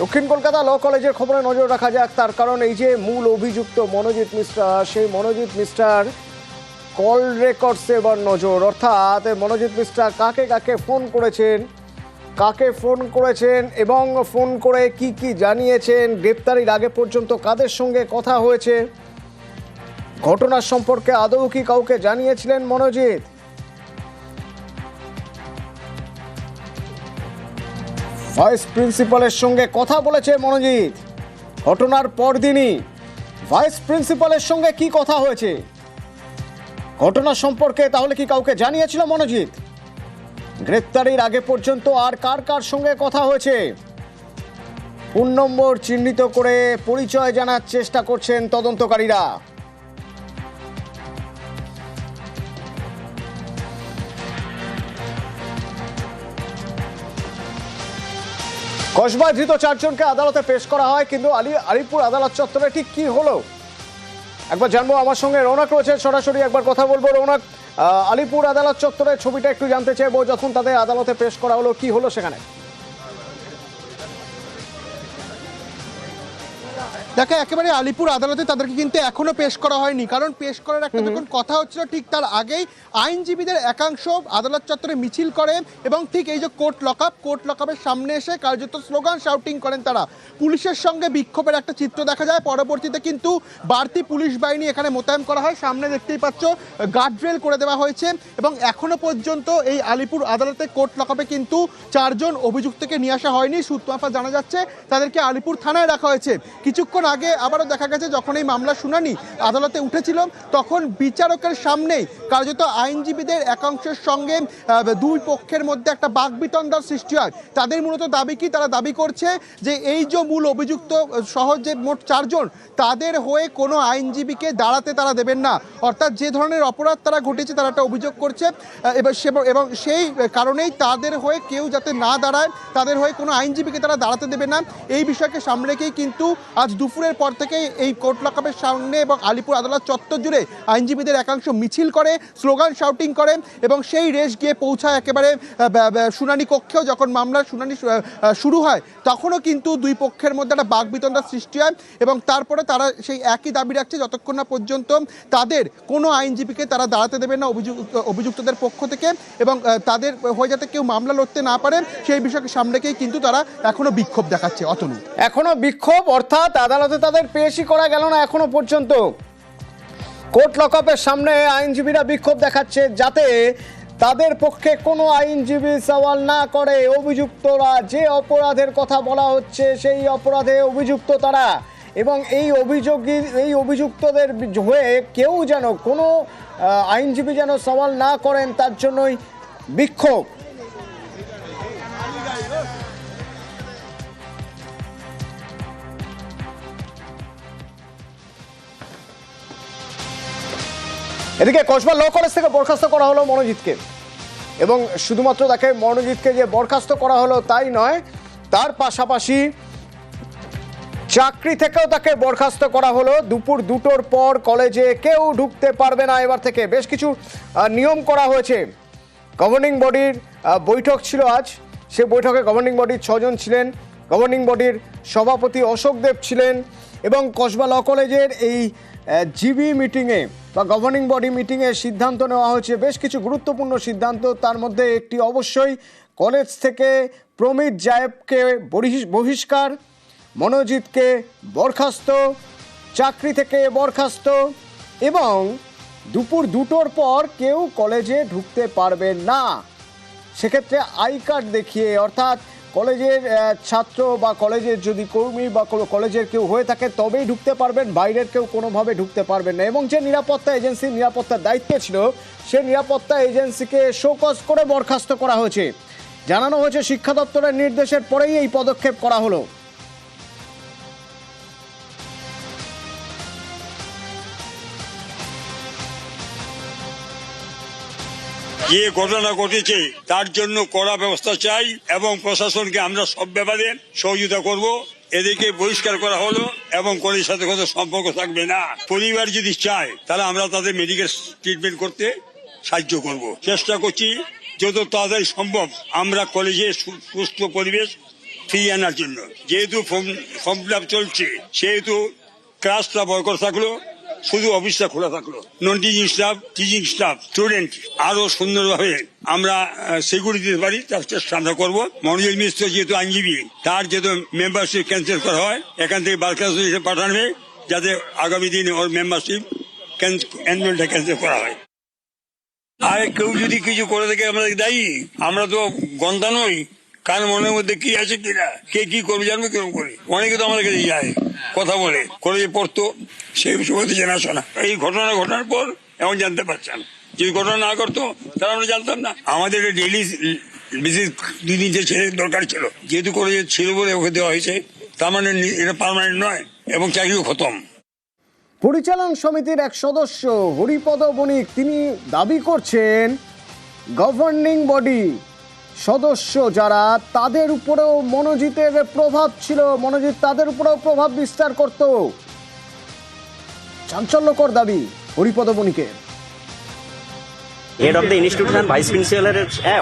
দক্ষিণ কলকাতা ল কলেজের খবরে নজর রাখা যাক। তার কারণ এই যে মূল অভিযুক্ত মনোজিৎ মিশ্রা, সেই মনোজিৎ মিশ্রার কল রেকর্ডসে এবার নজর। অর্থাৎ মনোজিৎ মিশ্রা কাকে কাকে ফোন করেছেন, কাকে ফোন করেছেন এবং ফোন করে কি কি জানিয়েছেন, গ্রেপ্তারির আগে পর্যন্ত কাদের সঙ্গে কথা হয়েছে, ঘটনার সম্পর্কে আদৌ কি কাউকে জানিয়েছিলেন মনোজিৎ? ভাইস প্রিন্সিপালের সঙ্গে কথা বলেছে মনোজিৎ। ঘটনার পরদিনই ভাইস প্রিন্সিপালের সঙ্গে কি কথা হয়েছে? ঘটনা সম্পর্কে তাহলে কি কাউকে জানিয়েছিল মনোজিৎ? গ্রেপ্তারির আগে পর্যন্ত আর কার কার সঙ্গে কথা হয়েছে? ফোন নম্বর চিহ্নিত করে পরিচয় জানার চেষ্টা করছেন তদন্তকারীরা। কসবা ধৃত চারজনকে আদালতে পেশ করা হয়, কিন্তু আলী, আলিপুর আদালত চত্বরে ঠিক কি হলো? একবার জানব, আমার সঙ্গে রৌনক রয়েছে, সরাসরি একবার কথা বলব। রৌনক আলিপুর আদালত চত্বরে ছবিটা একটু জানতে চাইব, যখন তাদের আদালতে পেশ করা হলো, কি হলো সেখানে? দেখো একেবারে আলিপুর আদালতে তাদেরকে কিন্তু এখনও পেশ করা হয়নি। কারণ পেশ করার একটা যখন কথা হচ্ছিল ঠিক তার আগেই আইনজীবীদের একাংশ আদালত চত্বরে মিছিল করে এবং ঠিক এই যে কোর্ট লকআপ কোর্ট লকআপের সামনে এসে কার্যত স্লোগান শাউটিং করেন তারা। পুলিশের সঙ্গে বিক্ষোভের একটা চিত্র দেখা যায় পরবর্তীতে কিন্তু বাড়তি পুলিশ বাহিনী এখানে মোতায়েন করা হয়। সামনে দেখতেই পাচ্ছ গার্ডরেল করে দেওয়া হয়েছে এবং এখনও পর্যন্ত এই আলিপুর আদালতে কোর্ট লকআপে কিন্তু চারজন অভিযুক্তকে নিয়ে আসা হয়নি। সূত্রমাফা জানা যাচ্ছে তাদেরকে আলিপুর থানায় রাখা হয়েছে। কিছুক্ষণ আগে আবারও দেখা গেছে, যখন এই মামলা শুনানি আদালতে উঠেছিল, তখন বিচারকের সামনেই কার্যত আইনজীবীদের একাংশের সঙ্গে দুই পক্ষের মধ্যে একটা বাকবিতণ্ডার সৃষ্টি হয়। তাদের মূলত দাবি কি? তারা দাবি করছে যে এই যে মূল অভিযুক্ত সহ যে মোট চারজন, তাদের হয়ে কোনো আইনজীবীকে দাঁড়াতে তারা দেবেন না। অর্থাৎ যে ধরনের অপরাধ তারা ঘটেছে, তারা একটা অভিযোগ করছে এবার সে- এবং সেই কারণেই তাদের হয়ে কেউ যাতে না দাঁড়ায়, তাদের হয়ে কোনো আইনজীবীকে তারা দাঁড়াতে দেবে না। এই বিষয়কে সামনে রেখেই কিন্তু আজ দুপুরের পর থেকেই এই কোর্ট লকআপের সামনে এবং আলিপুর আদালত চত্বর জুড়ে আইনজীবীদের একাংশ মিছিল করে, স্লোগান শাউটিং করে এবং সেই রেশ গিয়ে পৌঁছায় একেবারে শুনানি কক্ষেও যখন মামলার শুনানি শুরু হয় তখনও কিন্তু দুই পক্ষের মধ্যে একটা বাগবিতণ্ডার সৃষ্টি হয় এবং তারপরে তারা সেই একই দাবি রাখছে যতক্ষণ না পর্যন্ত তাদের কোনো আইনজীবীকে তারা দাঁড়াতে দেবে না অভিযুক্ত, অভিযুক্তদের পক্ষ থেকে এবং তাদের হয়ে যাতে কেউ মামলা লড়তে না পারে সেই বিষয়কে সামনে রেখেই কিন্তু তারা এখনও বিক্ষোভ দেখাচ্ছে। অতনু। এখনও বিক্ষোভ, অর্থাৎ আদালতে তাদের পেশই করা গেল না এখনও পর্যন্ত। কোর্ট লকআপের সামনে আইনজীবীরা বিক্ষোভ দেখাচ্ছে যাতে তাদের পক্ষে কোনো আইনজীবী সওয়াল না করে। অভিযুক্তরা যে অপরাধের কথা বলা হচ্ছে, সেই অপরাধে অভিযুক্ত তারা এবং এই অভিযোগী, এই অভিযুক্তদের হয়ে কেউ যেন কোনো আইনজীবী যেন সওয়াল না করেন, তার জন্যই বিক্ষোভ। এদিকে কসবা ল কলেজ থেকে বরখাস্ত করা হলো মনোজিৎকে এবং শুধুমাত্র তাকে মনোজিৎকে যে বরখাস্ত করা হলো তাই নয়, তার পাশাপাশি চাকরি থেকেও তাকে বরখাস্ত করা হলো। দুপুর দুটোর পর কলেজে কেউ ঢুকতে পারবে না এবার থেকে। বেশ কিছু নিয়ম করা হয়েছে। গভর্নিং বডির বৈঠক ছিল আজ। সে বৈঠকে গভর্নিং বডির ছজন ছিলেন। গভর্নিং বডির সভাপতি অশোক দেব ছিলেন। এবং কসবা ল কলেজের এই জিবি মিটিংয়ে বা গভর্নিং বডি মিটিংয়ে সিদ্ধান্ত নেওয়া হয়েছে। বেশ কিছু গুরুত্বপূর্ণ সিদ্ধান্ত, তার মধ্যে একটি অবশ্যই কলেজ থেকে প্রমিত জায়েবকে বহিষ- বহিষ্কার মনোজিৎকে বরখাস্ত, চাকরি থেকে বরখাস্ত এবং দুপুর দুটোর পর কেউ কলেজে ঢুকতে পারবে না। সেক্ষেত্রে আই কার্ড দেখিয়ে, অর্থাৎ কলেজের ছাত্র বা কলেজের যদি কর্মী বা কোনো কলেজের কেউ হয়ে থাকে, তবেই ঢুকতে পারবেন, বাইরের কেউ কোনোভাবে ঢুকতে পারবেন না। এবং যে নিরাপত্তা এজেন্সির নিরাপত্তার দায়িত্ব ছিল, সে নিরাপত্তা এজেন্সিকে শোকজ করে বরখাস্ত করা হয়েছে। জানানো হয়েছে, শিক্ষা দপ্তরের নির্দেশের পরেই এই পদক্ষেপ করা হলো। যে ঘটনা ঘটেছে, তার জন্য কড়া ব্যবস্থা চাই এবং প্রশাসনকে আমরা সব ব্যাপারে সহযোগিতা করব। এদেরকে বহিষ্কার করা হলো এবং কলেজের সাথে কোনো সম্পর্ক থাকবে না। পরিবার যদি চায়, তাহলে আমরা তাদের মেডিকেল ট্রিটমেন্ট করতে সাহায্য করব। চেষ্টা করছি, যত তাড়াতাড়ি সম্ভব আমরা কলেজে সুস্থ পরিবেশ ফিরিয়ে আনার জন্য। যেহেতু ফর্ম ফিল চলছে, সেহেতু ক্লাসটা বয়কট থাকল শুধু অফিসটা খোলা থাকল। Non teaching staff teaching staff student আরও সুন্দরভাবে আমরা সিকিউরিটি দিতে পারি, তার চেষ্টা আমরা করব। মনোজ মিশ্র যেহেতু আইনজীবী, তার যেহেতু মেম্বারশিপ ক্যান্সেল করা হয়, এখান থেকে বার্কাস পাঠানো যাতে আগামী দিনে ওর মেম্বারশিপ অ্যানুয়ালটা ক্যান্সেল করা হয়। আর কেউ যদি কিছু করে থাকে, আমরা দায়ী। আমরা তো গন্ধা নই। কার মনের মধ্যে কি আছে কিনা কে কি করবে, জানবে কেরকম করে? অনেকে তো আমাদের কাছে যায়। কথা বলে কলেজে পড়তো, সেই সময় তো জানাশোনা এই ঘটনা ঘটার পর এমন জানতে পারছেন। যদি ঘটনা না করতো তাহলে আমরা জানতাম না। আমাদের ডেইলি বিশেষ দুই তিনটে ছেলে দরকার ছিল। যেহেতু কলেজে ছিল বলে ওকে দেওয়া হয়েছে, তার মানে এটা পার্মানেন্ট নয়, এবং চাকরিও খতম। পরিচালন সমিতির এক সদস্য, হরিপদ বণিক, তিনি দাবি করছেন গভর্নিং বডি সদস্য যারা, তাদের উপরেও মনোজিতের প্রভাব ছিল। মনোজিৎ, তাদের উপরেও প্রভাব বিস্তার করত। চাঞ্চল্যকর দাবি Haripada বণিকের। Head of the institution vice প্রিন্সিপালের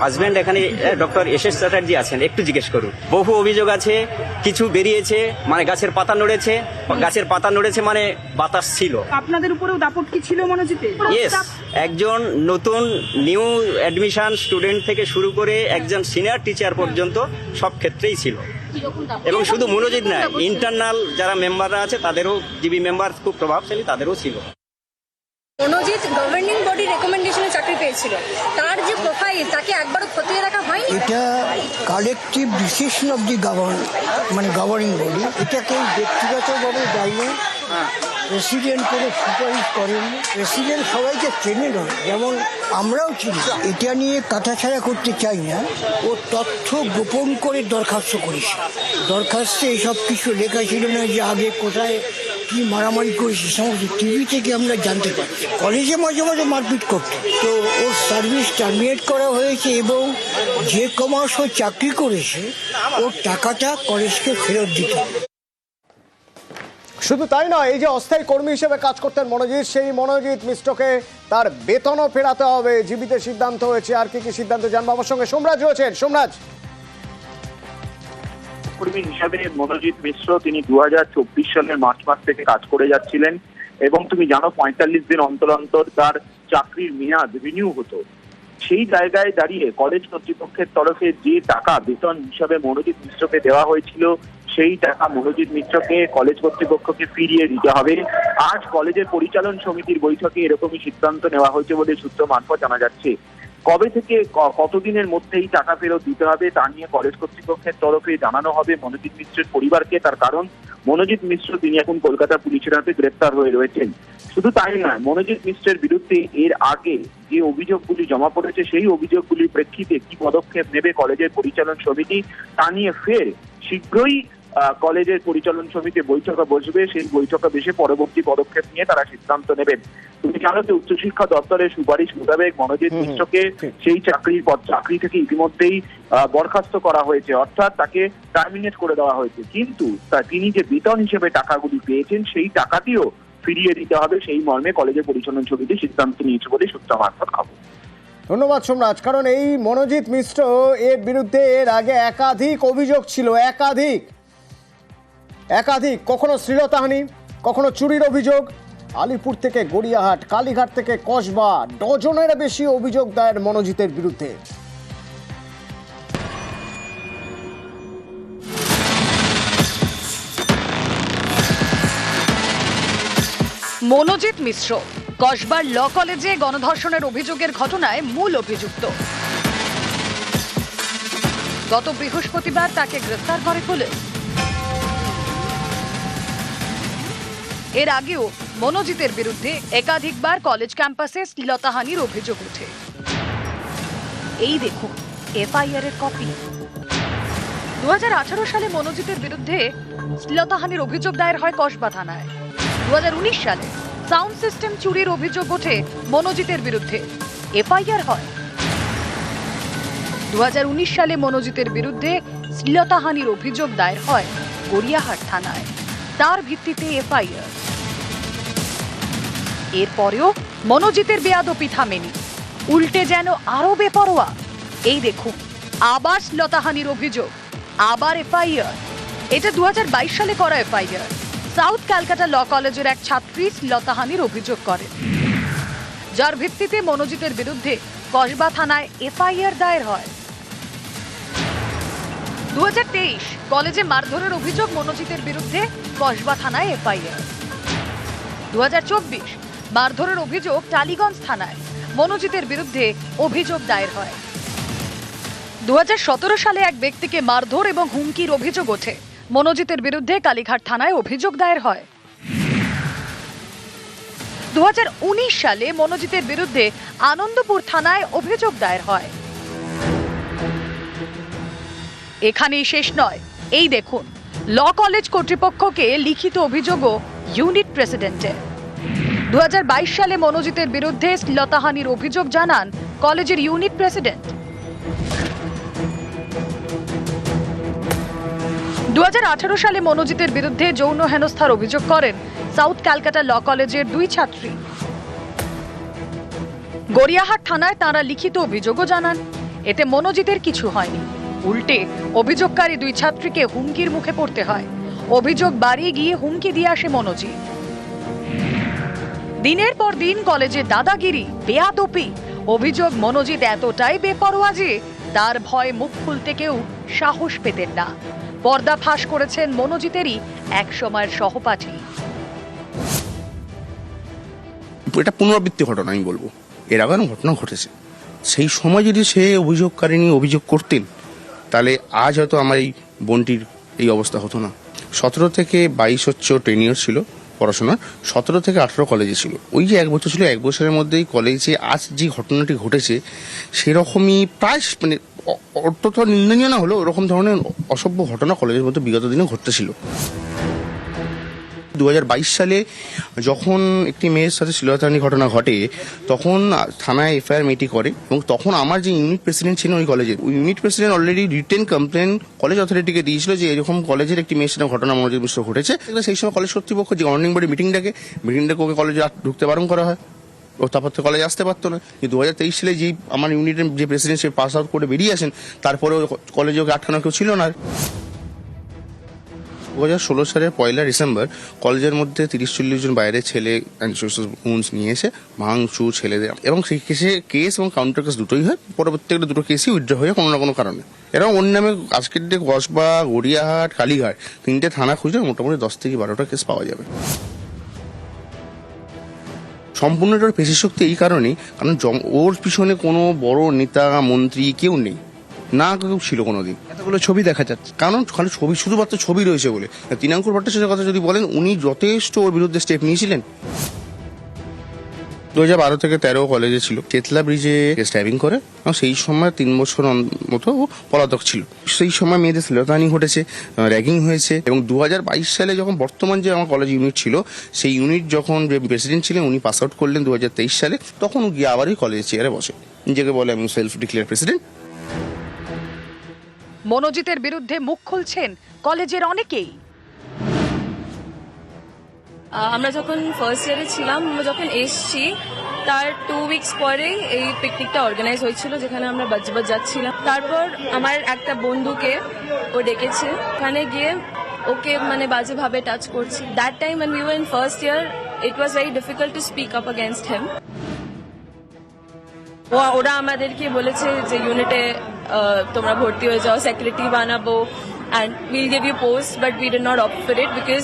হাজব্যান্ড এখানে ডক্টর এস এস চ্যাটার্জি আছেন। একটু জিজ্ঞেস করুন। বহু অভিযোগ আছে কিছু বেরিয়েছে মানে গাছের পাতা নড়েছে গাছের পাতা নড়েছে মানে বাতাস ছিল। আপনাদের উপরেও দাপট কি ছিল মনোজিতে ইয়েস একজন নতুন নিউ অ্যাডমিশন স্টুডেন্ট থেকে শুরু করে একজন সিনিয়র টিচার পর্যন্ত সব ক্ষেত্রেই ছিল। এবং শুধু মনোজিৎ না ইন্টারনাল যারা মেম্বাররা আছে তাদেরও জিবি মেম্বার খুব প্রভাবশালী তাদেরও ছিল। মনোজিৎ গভর্নিং বডি রেকমেন্ডেশনে চাকরি পেয়েছিল। তার যে প্রোফাইল তাকে একবারও খতিয়ে রাখা হয়নি? এটা collective decision of the govern মানে গভর্নিং বডি এটাকে ব্যক্তিগতভাবে দায়ী নয় প্রেসিডেন্ট করে সুপারিশ করেন। প্রেসিডেন্ট সবাইকে চেনে নয় যেমন আমরাও চিনি। এটা নিয়ে কাঁথা কাটাছাড়া করতে চাই না। ও তথ্য গোপন করে দরখাস্ত করেছে। দরখাস্তে এসব কিছু লেখা ছিল না যে আগে কোথায় কি মারামারি করেছে, সমস্ত টিভি থেকে আমরা জানতে পারি। কলেজে মাঝে মাঝে মারপিট করতো। তো ওর সার্ভিস টার্মিনেট করা হয়েছে এবং যে কমাস ও চাকরি করেছে, ওর টাকাটা কলেজকে ফেরত দিতে শুধু তাই নয়, এই যে অস্থায়ী কর্মী হিসেবে কাজ করতেন মনোজিৎ, সেই মনোজিৎ মিশ্রকে তার বেতনও ফেরাতে হবে। জীবিতের সিদ্ধান্ত হয়েছে। আর কি কি সিদ্ধান্ত জানব? আমার সঙ্গে সোমরাজ রয়েছেন। সোমরাজ কর্মী হিসাবে মনোজিৎ মিশ্র তিনি দু সালের মার্চ মাস থেকে কাজ করে যাচ্ছিলেন এবং তুমি জানো পঁয়তাল্লিশ দিন অন্তর অন্তর তার চাকরির মেয়াদ রিনিউ হতো। সেই জায়গায় দাঁড়িয়ে কলেজ কর্তৃপক্ষের তরফে যে টাকা বেতন হিসাবে মনোজিৎ মিশ্রকে দেওয়া হয়েছিল, সেই টাকা মনোজিৎ মিশ্রকে কলেজ কর্তৃপক্ষকে ফিরিয়ে দিতে হবে। আজ কলেজের পরিচালন সমিতির বৈঠকে এরকমই সিদ্ধান্ত নেওয়া হয়েছে বলে সূত্র মারফত জানা যাচ্ছে। কবে থেকে কতদিনের মধ্যেই টাকা ফেরত দিতে হবে তা নিয়ে কলেজ কর্তৃপক্ষের তরফে জানানো হবে মনোজিৎ মিশ্রের পরিবারকে। তার কারণ, মনোজিৎ মিশ্র তিনি এখন কলকাতা পুলিশের হাতে গ্রেপ্তার হয়ে রয়েছেন। শুধু তাই নয়, মনোজিৎ মিশ্রের বিরুদ্ধে এর আগে যে অভিযোগগুলি জমা পড়েছে, সেই অভিযোগগুলির প্রেক্ষিতে কি পদক্ষেপ নেবে কলেজের পরিচালন সমিতি তা নিয়ে ফের শীঘ্রই কলেজের পরিচালন সমিতি বৈঠকে বসবে। সেই বৈঠকে বসে পরবর্তী পদক্ষেপ নিয়ে তারা সিদ্ধান্ত নেবেন। তুমি জানো যে উচ্চশিক্ষা দপ্তরের সুপারিশ মোতাবেক মনোজিৎ মিশ্রকে সেই চাকরির পদ চাকরি থেকে ইতিমধ্যেই বরখাস্ত করা হয়েছে। অর্থাৎ তাকে টার্মিনেট করে দেওয়া হয়েছে। কিন্তু তিনি যে বেতন হিসেবে টাকাগুলি পেয়েছেন সেই টাকাটিও ফিরিয়ে দিতে হবে। সেই মর্মে কলেজের পরিচালন সমিতি সিদ্ধান্ত নিয়েছে বলে সূত্র মারফত খবর। ধন্যবাদ সোমরাজ কারণ এই মনোজিৎ মিশ্র এর বিরুদ্ধে এর আগে একাধিক অভিযোগ ছিল। একাধিক। একাধিক, কখনো শ্লীলতাহানি, কখনো চুরির অভিযোগ। আলিপুর থেকে গড়িয়াহাট, কালীঘাট থেকে কসবা ডজনের বেশি অভিযোগ দায়ের মনোজিতের বিরুদ্ধে। মনোজিৎ মিশ্র, কসবার ল কলেজে গণধর্ষণের অভিযোগের ঘটনায় মূল অভিযুক্ত। গত বৃহস্পতিবার তাকে গ্রেফতার করে পুলিশ। এর আগেও মনোজিতের বিরুদ্ধে একাধিকবার কলেজ ক্যাম্পাসে শ্লীলতাহানির অভিযোগ ওঠে। এই দেখুন এফআইআর এর কপি। দুহাজার আঠারো সালে মনোজিতের বিরুদ্ধে শ্লীলতাহানির অভিযোগ দায়ের হয় কসবা থানায়। দুহাজার উনিশ সালে সাউন্ড সিস্টেম চুরির অভিযোগ ওঠে মনোজিতের বিরুদ্ধে। এফআইআর হয়। দু হাজার উনিশ সালে মনোজিতের বিরুদ্ধে শ্লীলতাহানির অভিযোগ দায়ের হয় গড়িয়াহাট থানায়। তার ভিত্তিতে এফআইআর। এরপরেও মনোজিতের বেয়াদপি থামেনি। উল্টে যেন আরও বেপরোয়া। এই দেখুন আবার শ্লীলতাহানির অভিযোগ। আবার এফআইআর। এটা দু হাজার বাইশ সালে করা এফআইআর। সাউথ ক্যালকাটা ল কলেজের এক ছাত্রী শ্লীলতাহানির অভিযোগ করেন যার ভিত্তিতে মনোজিতের বিরুদ্ধে কসবা থানায় এফআইআর দায়ের হয়। দু হাজার তেইশ, কলেজে মারধরের অভিযোগ মনোজিতের বিরুদ্ধে কসবা থানায় এফআইআর। দু হাজার চব্বিশ, মারধরের অভিযোগ টালিগঞ্জ থানায়, মনোজিতের বিরুদ্ধে অভিযোগ দায়ের হয়। দু হাজার সতেরো সালে এক ব্যক্তিকে মারধর এবং হুমকির অভিযোগ ওঠে। মনোজিতের বিরুদ্ধে কালীঘাট থানায় অভিযোগ দায়ের হয়। দু হাজার উনিশ সালে মনোজিতের বিরুদ্ধে আনন্দপুর থানায় অভিযোগ দায়ের হয়। এখানেই শেষ নয়। এই দেখুন, ল কলেজ কর্তৃপক্ষকে লিখিত অভিযোগও ইউনিট প্রেসিডেন্টের। দু সালে মনোজিতের বিরুদ্ধে শ্লীলতাহানির অভিযোগ জানান কলেজের ইউনিট প্রেসিডেন্ট। দু হাজার আঠারো সালে মনোজিতের বিরুদ্ধে যৌন হেনস্থার অভিযোগ করেন সাউথ ক্যালকাটা ল কলেজের দুই ছাত্রী। গড়িয়াহাট থানায় তারা লিখিত অভিযোগও জানান, এতে মনোজিতের কিছু হয়নি। উল্টে অভিযোগকারী দুই ছাত্রীকে হুমকির মুখে পড়তে হয়। অভিযোগ বাড়িয়ে গিয়ে হুমকি দিয়ে আসে মনোজিৎ দিনের পর দিন কলেজে দাদাগিরি, বেয়াদপি। অভিযোগ মনোজিৎ এতটাই বেপরোয়া যে তার ভয় মুখ খুলতে কেউ সাহস পেতেন না। পর্দা ফাঁস করেছেন মনোজিতেরই এক সময়ের সহপাঠী। এটা পুনরাবৃত্তি ঘটনা আমি বলব। এর আগে ঘটনা ঘটেছে। সেই সময় যদি সে অভিযোগকারিনী অভিযোগ করতেন তাহলে আজ হয়তো আমার এই বোনটির এই অবস্থা হতো না। সতেরো থেকে বাইশ হচ্ছে টেন ইয়ার ছিল পড়াশোনা, সতেরো থেকে আঠেরো কলেজে ছিল। ওই যে এক বছর ছিল, এক বছরের মধ্যেই কলেজে আজ যে ঘটনাটি ঘটেছে, সেরকমই প্রায় মানে অত্যন্ত নিন্দনীয় না হলেও ওরকম ধরনের অসভ্য ঘটনা কলেজের মধ্যে বিগত দিনে ঘটতেছিল। দু হাজার বাইশ সালে যখন একটি মেয়ের সাথে শ্লীলতাহানি ঘটনা ঘটে, তখন থানায় এফআইআর মেয়েটি করে এবং তখন আমার যে ইউনিট প্রেসিডেন্ট ছিলেন ওই কলেজের ওই unit president already written complain college অথরিটিকে দিয়েছিল যে এরকম কলেজের একটি মেয়ের সাথে ঘটনা মনোযোগ বিশ্ব ঘটেছে। সেই সময় কলেজ কর্তৃপক্ষ যে গভর্নিং বডি মিটিং ডাকে মিটিং ডেকে ওকে কলেজে ঢুকতে বারণ করা হয়। ও তারপর তো কলেজে আসতে পারতো না। কিন্তু দু হাজার তেইশ সালে যেই আমার ইউনিটের যে প্রেসিডেন্ট সে পাস আউট করে বেরিয়ে আসেন তারপরে কলেজে ওকে আটকানো কেউ ছিল না। দু হাজার ষোলো সালের পয়লা ডিসেম্বর কলেজের মধ্যে তিরিশ চল্লিশ জন বাইরে ছেলে উন্স নিয়ে এসে ভাঙচু ছেলেদের এবং সেই কেসে কেস এবং কাউন্টার কেস দুটোই হয়। পরবর্তীকালে দুটো কেসই উইথড্র হয়ে কোনো না কোনো কারণে। এরকম অন্য নামে আজকের ডে কসবা গড়িয়াহাট, কালীঘাট তিনটে থানা খুঁজলে মোটামুটি দশ থেকে বারোটা কেস পাওয়া যাবে। সম্পূর্ণ এটার পেশি শক্তি এই কারণেই, কারণ ওর পিছনে কোনো বড় নেতা, মন্ত্রী কেউ নেই। না কেউ ছিল কোনোদিন। এতগুলো ছবি দেখা যাচ্ছে। কারণ খালি ছবি, শুধুমাত্র ছবি রয়েছে বলে। তিনাঙ্কুর ভট্টাচার্যের কথা যদি বলেন, উনি যথেষ্ট ওর বিরুদ্ধে স্টেপ নিয়েছিলেন। দু হাজার বারো থেকে তেরো কলেজে ছিল। চেতলা ব্রিজে স্ট্যাবিং করে। সেই সময় তিন বছর মতো পলাতক ছিল। সেই সময় মেয়েদের শ্লীলতাহানি ঘটেছে র্যাগিং হয়েছে। এবং দু হাজার বাইশ সালে যখন বর্তমান যে আমার কলেজ ইউনিট ছিল, সেই ইউনিট যখন যে প্রেসিডেন্ট ছিলেন, উনি পাস আউট করলেন দু হাজার তেইশ সালে। তখন গিয়ে আবারই কলেজের চেয়ারে বসে। নিজেকে বলে আমি সেলফ ডিক্লেয়ার প্রেসিডেন্ট মনোজিতের বিরুদ্ধে মুখ খুলছেন কলেজের অনেকেই। আমরা যখন ফার্স্ট ইয়ারে ছিলাম, আমরা যখন এসছি, তার টু উইকস পরেই এই পিকনিকটা অর্গানাইজ হয়েছিল, যেখানে আমরা বাজবাজ যাচ্ছিলাম। তারপর আমার একটা বন্ধুকে ও ডেকেছে। ওখানে গিয়ে ওকে মানে বাজেভাবে টাচ করছে। That time we were in first year it was very difficult to speak up him. ও, ওরা আমাদেরকে বলেছে যে ইউনিটে তোমরা ভর্তি হয়ে যাও সেক্রেটারি বানাবো and will give you post but we did not opt for it because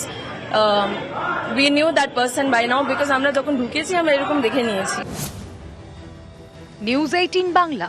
we knew that person by now because আমরা যখন ঢুকেছি, আমরা এরকম দেখে নিয়েছি। News eighteen Bangla